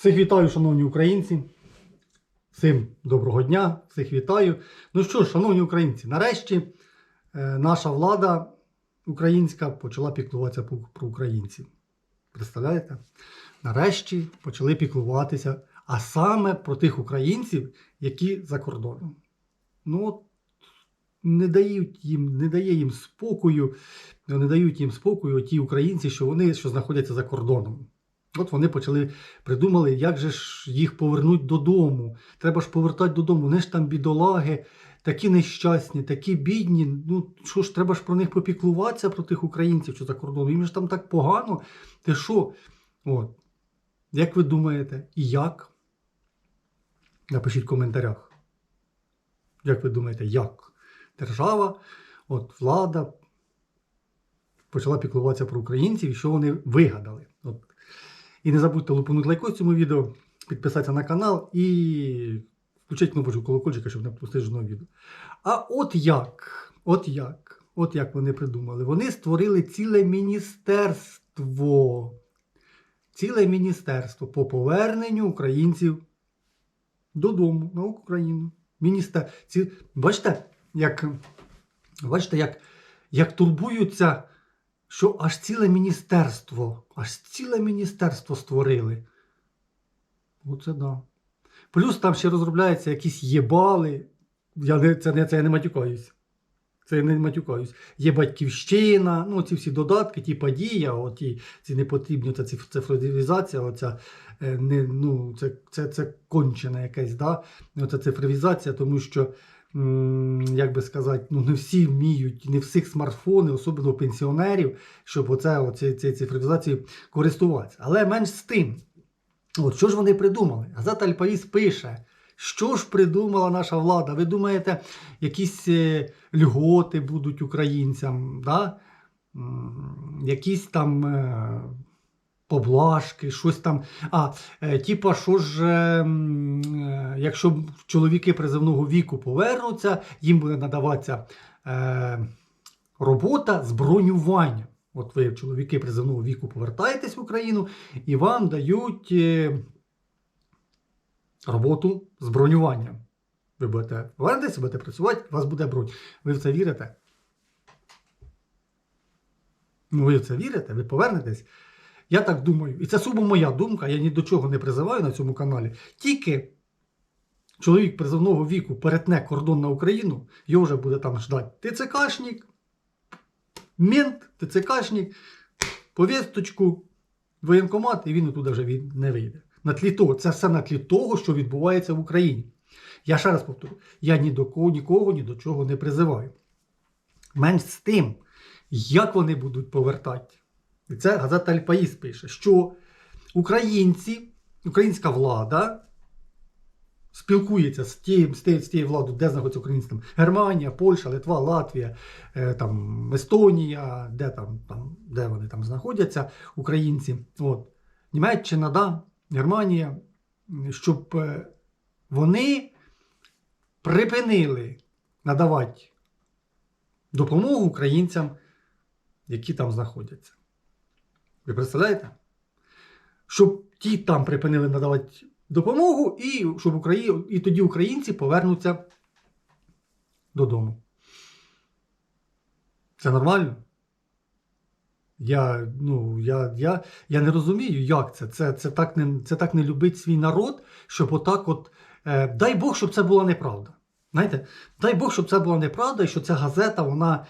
Всіх вітаю, шановні українці. Всім доброго дня, всіх вітаю. Ну що ж, шановні українці, нарешті е, наша влада українська почала піклуватися про, українців. Представляєте? Нарешті почали піклуватися, а саме про тих українців, які за кордоном. Ну, не дають їм, не дає їм спокою, не дають їм спокою ті українці, що вони що знаходяться за кордоном. От вони почали придумали, як же ж їх повернуть додому. Треба ж повертати додому. Вони ж там бідолаги, такі нещасні, такі бідні. Ну що ж, треба ж про них попіклуватися, про тих українців, що за кордоном. Їм ж там так погано. Ти що? От. Як ви думаєте, і як? Напишіть в коментарях. Як ви думаєте, як? Держава, от влада почала піклуватися про українців і що вони вигадали. От. І не забудьте лупанути лайкос цьому відео, підписатися на канал і включити кнопочку колокольчика, щоб не пропустити жодного відео. А от як, от як, от як вони придумали. Вони створили ціле міністерство. Ціле міністерство по поверненню українців додому на Україну. Міністер... Ці... Бачите, як, бачите, як, як турбуються що аж ціле міністерство, аж ціле міністерство створили. Оце да. Плюс там ще розробляються якісь єбали. Я не, це, не, це я не матюкаюсь. Це я не матюкаюсь. Є батьківщина, ну ці всі додатки, ті подія, оті, ці непотрібні, ця цифровізація, оця, е, не, ну, це, це, це кончена якась, да? оця цифровізація, тому що як би сказати, ну не всі вміють, не всіх смартфони, особливо пенсіонерів, щоб цією цифровізацією користуватися. Але менш з тим, от що ж вони придумали? Газета Альпаїс пише, що ж придумала наша влада? Ви думаєте, якісь е, льготи будуть українцям, да? Якісь там. Поблажки, щось там. А, е, типа, що ж, е, е, якщо чоловіки призовного віку повернуться, їм буде надаватися е, робота з бронюванням. От ви, чоловіки призовного віку, повертаєтесь в Україну і вам дають е, роботу з бронюванням. Ви будете повернетесь, будете працювати, у вас буде бронь. Ви в це вірите? Ну, ви в це вірите? Ви повернетесь? Я так думаю. І це сумо моя думка, я ні до чого не призиваю на цьому каналі. Тільки чоловік призовного віку перетне кордон на Україну, його вже буде там ждати ТЦКшник, мент, ТЦКшник, повісточку, воєнкомат, і він оттуда вже не вийде. На тлі того, це все на тлі того, що відбувається в Україні. Я ще раз повторю, я ні до кого, нікого, ні до чого не призиваю. Менш з тим, як вони будуть повертати. І це газета Альпаїс пише, що українці, українська влада спілкується з тією, з тією, з тією владою, де знаходяться українці, там, Германія, Польща, Литва, Латвія, е, там, Естонія, де, там, там, де вони там знаходяться, українці. От. Німеччина, да, Германія, щоб е, вони припинили надавати допомогу українцям, які там знаходяться. Ви представляєте? Щоб ті там припинили надавати допомогу, і щоб Украї... і тоді українці повернуться додому. Це нормально? Я, ну, я, я, я не розумію, як це. Це, це, так не, це так не любить свій народ, щоб отак от. Е, дай Бог, щоб це була неправда. Знаєте, дай Бог, щоб це була неправда, і що ця газета вона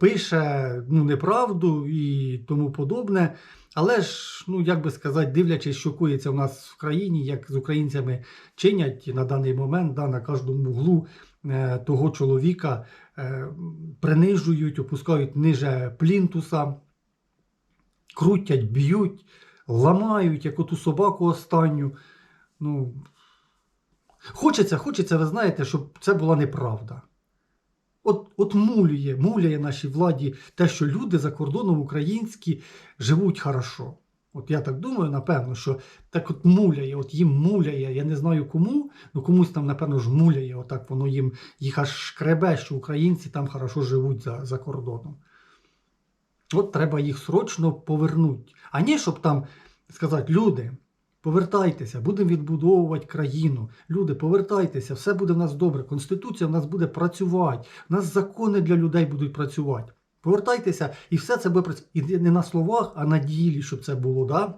пише ну, неправду і тому подобне. Але ж, ну як би сказати, дивлячись, що коїться в нас в країні, як з українцями чинять на даний момент, да, на кожному углу е, того чоловіка е, принижують, опускають ниже плінтуса, крутять, б'ють, ламають, як оту собаку останню. Ну, Хочеться, хочеться, ви знаєте, щоб це була неправда. От, от мулює, муляє нашій владі те, що люди за кордоном українські живуть хорошо. От я так думаю, напевно, що так от муляє, от їм муляє, я не знаю кому, ну комусь там, напевно, ж муляє, отак воно їм їх аж шкребе, що українці там хорошо живуть за, за кордоном. От треба їх срочно повернути. А не щоб там сказати, люди, Повертайтеся, будемо відбудовувати країну. Люди, повертайтеся, все буде в нас добре. Конституція в нас буде працювати. У нас закони для людей будуть працювати. Повертайтеся, і все це буде працювати. І не на словах, а на ділі, щоб це було. Да?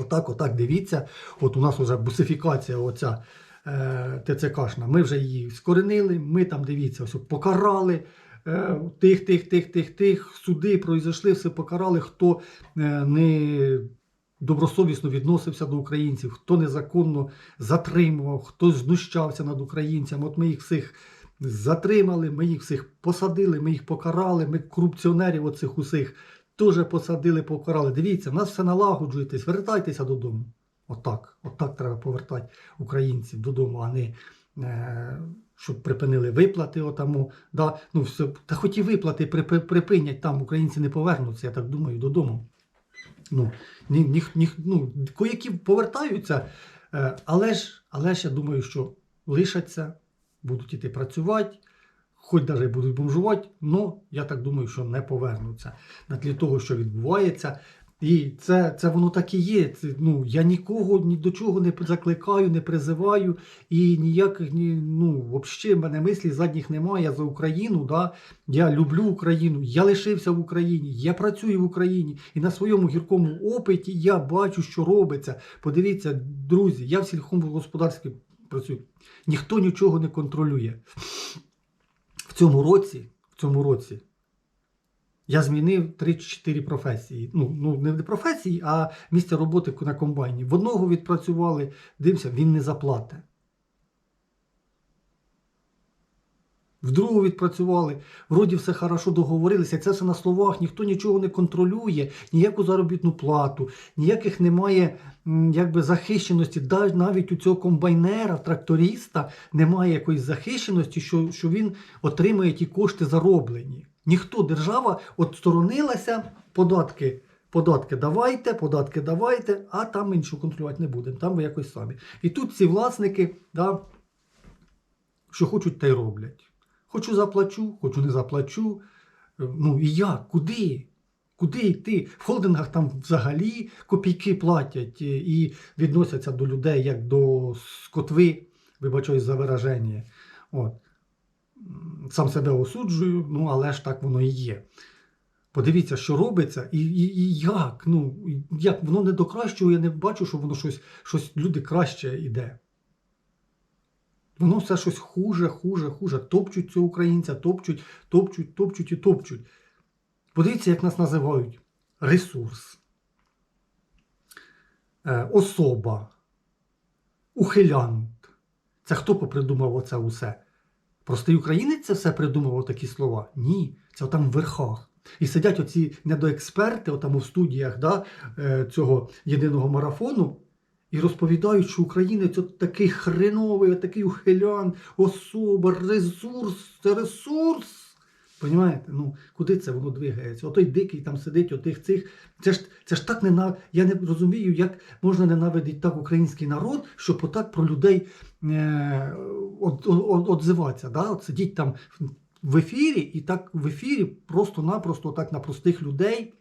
Отак, отак, дивіться. От у нас вже бусифікація оця е, ТЦКшна. Ми вже її скоренили, ми там, дивіться, ось покарали. е, Тих, тих, тих, тих, тих, суди пройшли, все покарали, хто е, не добросовісно відносився до українців, хто незаконно затримував, хто знущався над українцями. От ми їх всіх затримали, ми їх всіх посадили, ми їх покарали, ми корупціонерів оцих усіх теж посадили, покарали. Дивіться, в нас все налагоджуєтесь, вертайтеся додому. Отак, отак треба повертати українців додому, а не е, щоб припинили виплати отаму. Да, ну, все, та хоч і виплати припинять, там українці не повернуться, я так думаю, додому. Ну, ні, ні, ні, ну, коякі повертаються, е, але, ж, але ж я думаю, що лишаться, будуть іти працювати, хоч навіть будуть бомжувати, але я так думаю, що не повернуться на тлі того, що відбувається. І це, це воно так і є. Це, ну, я нікого ні до чого не закликаю, не призиваю, і ніяких ні, ну, взагалі, в мене мислі задніх немає. Я за Україну. Да? Я люблю Україну, я лишився в Україні, я працюю в Україні. І на своєму гіркому опиті я бачу, що робиться. Подивіться, друзі, я в сільському працюю. Ніхто нічого не контролює. В цьому році, в цьому році я змінив 3-4 професії. Ну, ну не професії, а місце роботи на комбайні. В одного відпрацювали, дивимося, він не заплатить. В другого відпрацювали, вроді все хорошо договорилися. Це все на словах, ніхто нічого не контролює, ніяку заробітну плату, ніяких немає якби, захищеності. Навіть у цього комбайнера, тракториста немає якоїсь захищеності, що, що він отримає ті кошти зароблені. Ніхто, держава от сторонилася, податки. Податки давайте, податки давайте, а там нічого контролювати не будемо, там ви якось самі. І тут ці власники, да, що хочуть, те й роблять. Хочу заплачу, хочу не заплачу. Е, Ну і як? Куди? Куди йти? В холдингах там взагалі копійки платять е, і відносяться до людей як до скотви, вибачаюсь за вираження. От. Сам себе осуджую, ну але ж так воно і є. Подивіться, що робиться, і, і, і як? Ну, як воно не до кращого, я не бачу, що воно щось, щось люди краще йде. Воно все щось хуже, хуже, хуже. Топчуть цього українця, топчуть, топчуть, топчуть і топчуть. Подивіться, як нас називають: ресурс, е, особа, ухилянт. Це хто попридумав оце усе? Простий українець це все придумав такі слова? Ні, це там в верхах. І сидять оці недоексперти, отам у студіях да, е, цього єдиного марафону, і розповідають, що українець от такий хреновий, от такий ухилян, особа, ресурс, це ресурс. Понімаєте? Ну, куди це воно двигається? Отой дикий там сидить, отих цих. Це ж, це ж так не Я не розумію, як можна ненавидіти так український народ, щоб отак про людей отзиватися. Да? От сидіть там в ефірі, і так в ефірі просто-напросто так на простих людей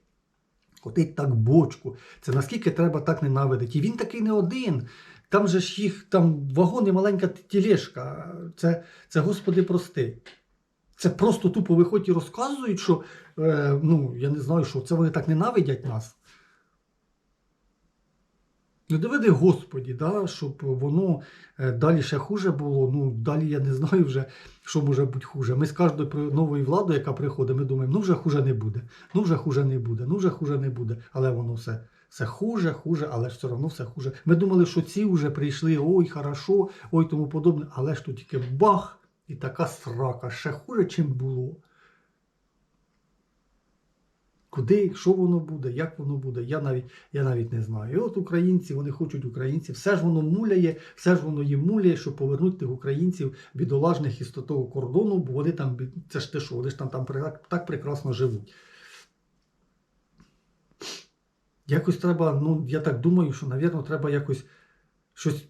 котить так бочку. Це наскільки треба так ненавидити. І він такий не один. Там же ж їх там вагон і маленька тілешка. Це, це Господи, прости. Це просто тупо виходять і розказують, що е, ну, я не знаю, що це вони так ненавидять нас. Ну, доведи Господі, да, щоб воно е, далі ще хуже було. Ну, далі я не знаю вже, що може бути хуже. Ми з кожною новою владою, яка приходить, ми думаємо, ну вже хуже не буде, ну вже хуже не буде, ну вже хуже не буде. Але воно все, все хуже, хуже, але ж все одно все хуже. Ми думали, що ці вже прийшли, ой, хорошо, ой, тому подобне, але ж тут тільки бах, і така срака, ще хуже, чим було. Куди, що воно буде, як воно буде, я навіть, я навіть не знаю. І от українці, вони хочуть українців, все ж воно муляє, все ж воно їм муляє, щоб повернути тих українців бідолажних із того кордону, бо вони там, це ж те що, вони ж там, там так прекрасно живуть. Якось треба, ну, я так думаю, що, навірно, треба якось щось,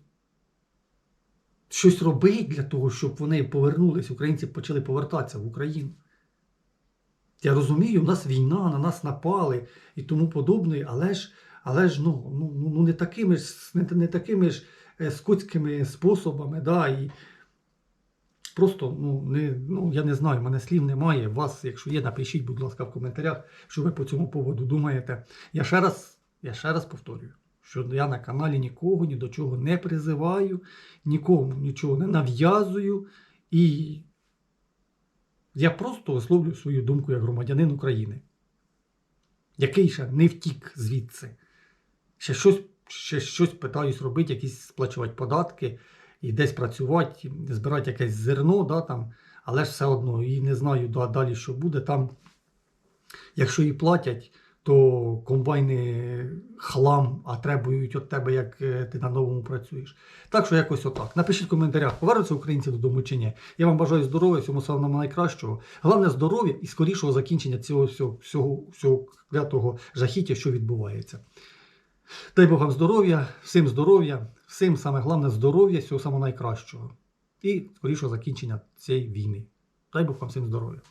щось робити для того, щоб вони повернулись, українці почали повертатися в Україну. Я розумію, в нас війна, на нас напали і тому подобне, але ж, Але ж ну, ну, ну, ну не такими ж, не, не такими ж е, скотськими способами, да, і просто, ну, не, ну, я не знаю, мене слів немає. Вас, якщо є, напишіть, будь ласка, в коментарях, що ви по цьому поводу думаєте. Я ще раз, я ще раз повторюю, що я на каналі нікого ні до чого не призиваю, нікому нічого не нав'язую. І я просто висловлюю свою думку як громадянин України, який ще не втік звідси. Ще щось, ще щось питаюсь робити, якісь сплачувати податки і десь працювати, збирати якесь зерно, да, там, але ж все одно і не знаю да, далі, що буде. Там, якщо і платять, то комбайни хлам, а требують від тебе, як е, ти на новому працюєш. Так що якось отак. Напишіть в коментарях, повернуться українці додому чи ні. Я вам бажаю здоров'я, всьому самого найкращого. Головне здоров'я і скорішого закінчення цього всього, всього, всього клятого жахіття, що відбувається. Дай Бог вам здоров'я, всім здоров'я, всім саме головне здоров'я, всього самого найкращого. І скорішого закінчення цієї війни. Дай Бог вам всім здоров'я.